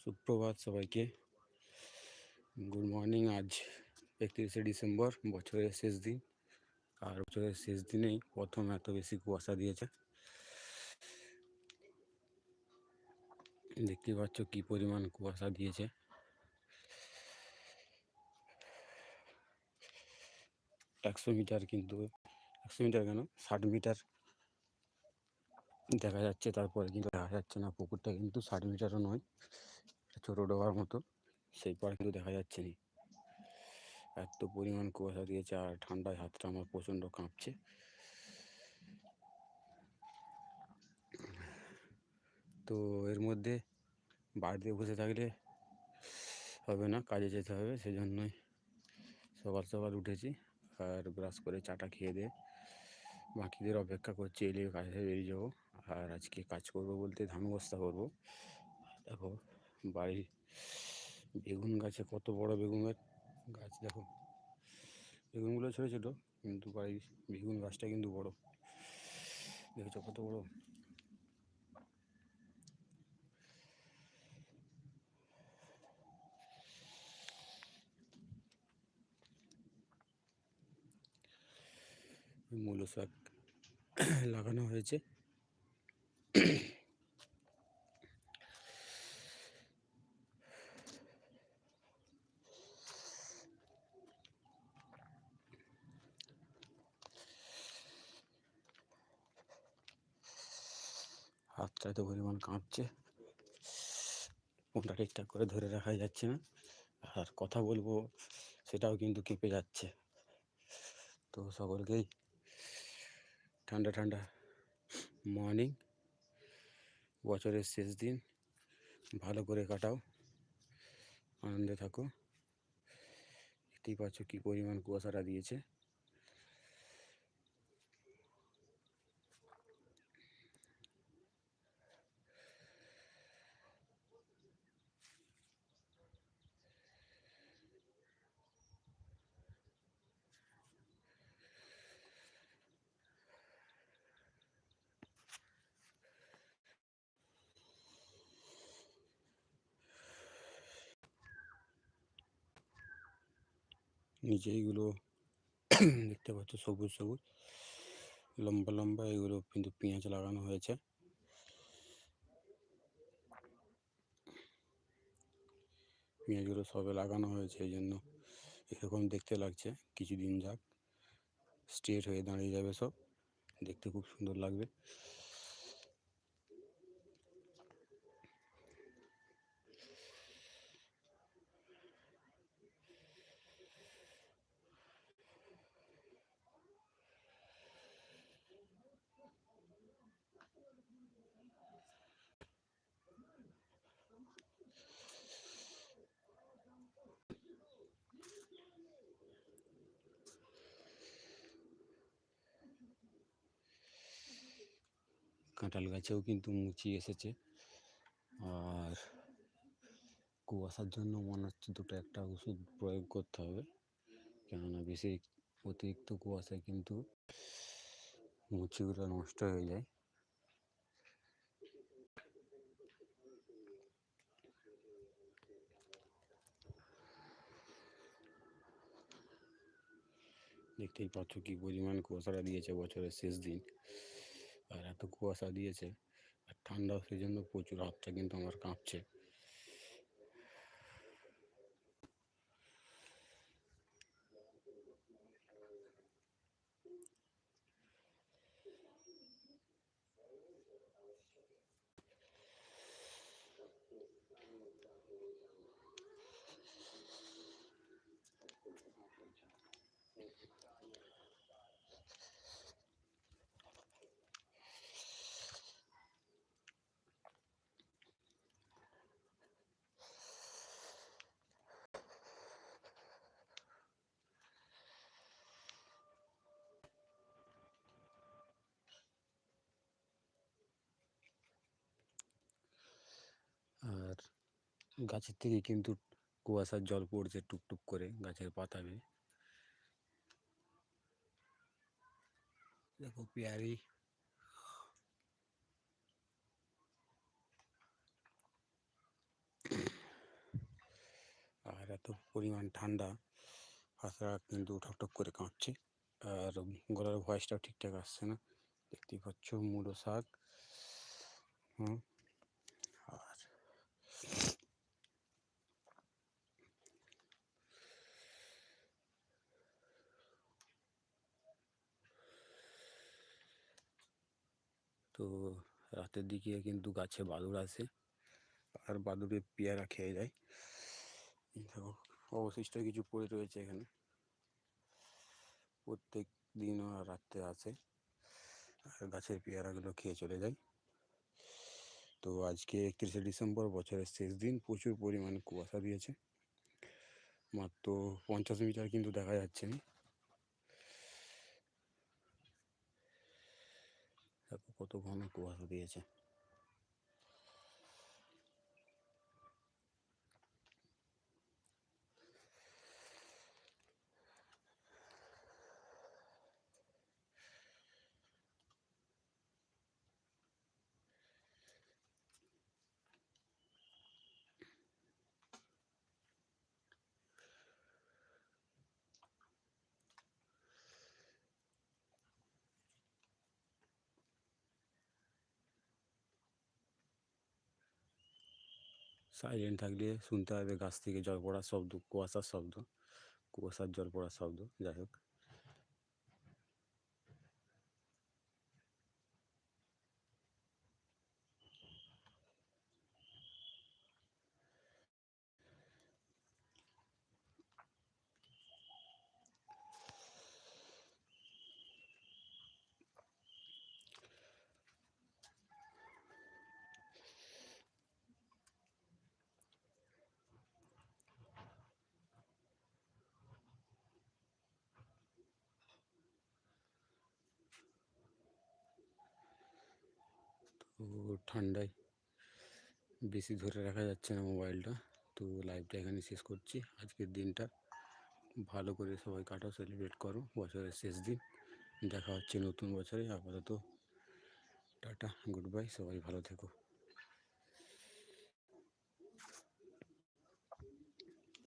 সুপ্রভাত সবাইকে। Good morning, আজ একত্রিশে ডিসেম্বর, বছরের শেষ দিন। আর বছরের শেষ দিনেই প্রথম এত বেশি কুয়াশা দিয়েছে। দেখতে পাচ্ছ কি পরিমাণ কুয়াশা দিয়েছে। একশো মিটার কিন্তু, একশো মিটার কেন? ষাট মিটার দেখা যাচ্ছে, তারপরে কিন্তু দেখা যাচ্ছে না, পুকুরটা কিন্তু ষাট মিটারও নয়। ছোটো ডোবার মতো। সেই পার কিন্তু দেখা যাচ্ছে না এত পরিমাণ কুয়াশা দিয়েছে আর ঠান্ডায় হাতটা আমার প্রচণ্ড কাঁপছে। তো এর মধ্যে বাড়িতে বসে থাকলে হবে না, কাজে যেতে হবে সেই জন্যই সকাল সকাল উঠেছি আর ব্রাশ করে চাটা খেয়ে দিয়ে বাকিদের অপেক্ষা করছি এলে কাজে বেরিয়ে যাব। আর আজকে কাজ করব বলতে ধান বস্তা করব। দেখো বাড়ির বেগুন গাছে কত বড় বেগুনের গাছ দেখো। বেগুনগুলো ছোটো ছোটো, কিন্তু বাড়ির বেগুন গাছটা কিন্তু বড়। দেখেছ কত বড়? মূলো শাক লাগানো হয়েছে। হাতটা এত পরিমাণ কাঁপছে। ফোনটা ঠিকঠাক করে ধরে রাখা যাচ্ছে না। আর কথা বলব সেটাও কিন্তু কেঁপে যাচ্ছে। তো সকলকেই ঠান্ডা ঠান্ডা মর্নিং বছরের শেষ দিন। ভালো করে কাটাও। আনন্দে থাকো। দেখতেই পাচ্ছ কী পরিমাণ কুয়াশাটা দিয়েছে। নিচে এইগুলো দেখতে পাচ্ছ, সবুজ সবুজ। লম্বা লম্বা এগুলো কিন্তু পেঁয়াজ লাগানো হয়েছে। পেঁয়াজগুলো সবে লাগানো হয়েছে, এই জন্য এরকম দেখতে লাগছে। কিছুদিন যাক স্ট্রেট হয়ে দাঁড়িয়ে যাবে সব। দেখতে খুব সুন্দর লাগবে। কাঁঠাল গাছেও কিন্তু মুচি এসেছে। আর কুয়াশার জন্য মনে হচ্ছে দুটো একটা ওষুধ প্রয়োগ করতে হবে। কেননা বেশি অতিরিক্ত কুয়াশায় কিন্তু মুচিগুলো নষ্ট হয়ে যায়। দেখতেই পাচ্ছ কি পরিমাণ কুয়াশাটা দিয়েছে বছরের শেষ দিন। এত কুয়াশা দিয়েছে। আর ঠান্ডাও সেই জন্য প্রচুর হাতটা কিন্তু আমার কাঁপছে আর গাছের থেকে কিন্তু কুয়াশার জল পড়ছে টুকটুক করে গাছের পাতা বেয়ে। দেখো পেয়ারি। আর এত পরিমাণ ঠান্ডা হাতটা কিন্তু ঠকঠক করে কাঁপছে। আর গলার ভয়েসটাও ঠিকঠাক আসছে না। দেখতেই পাচ্ছ মুলো শাক। হুম। তো রাতের দিকে কিন্তু গাছে বাদুড় আসে আর বাদুড়ে পেয়ারা খেয়ে যায়। অবশিষ্ট কিছু পড়ে রয়েছে এখানে। প্রত্যেক দিন ওরা রাত্রে আসে আর গাছের পেয়ারাগুলো খেয়ে চলে যায়। তো আজকে একত্রিশে ডিসেম্বর, বছরের শেষ দিন। প্রচুর পরিমাণে কুয়াশা দিয়েছে। মাত্র পঞ্চাশ মিটার কিন্তু দেখা যাচ্ছে না দেখো কত ঘন কুয়াশা দিয়েছে। সাইলেন্ট থাকলে শুনতে হবে গাছ থেকে জল পড়ার শব্দ, কুয়াশার শব্দ, কুয়াশার জল পড়ার শব্দ, যাই হোক। তো ঠান্ডায় বেশি ধরে রাখা যাচ্ছে না মোবাইলটা। তো লাইভটা এখানে শেষ করছি। আজকের দিনটা ভালো করে সবাই কাটাও সেলিব্রেট করো। বছরের শেষ দিন। দেখা হচ্ছে নতুন বছরে। আপাতত টাটা গুড বাই সবাই ভালো থেকো।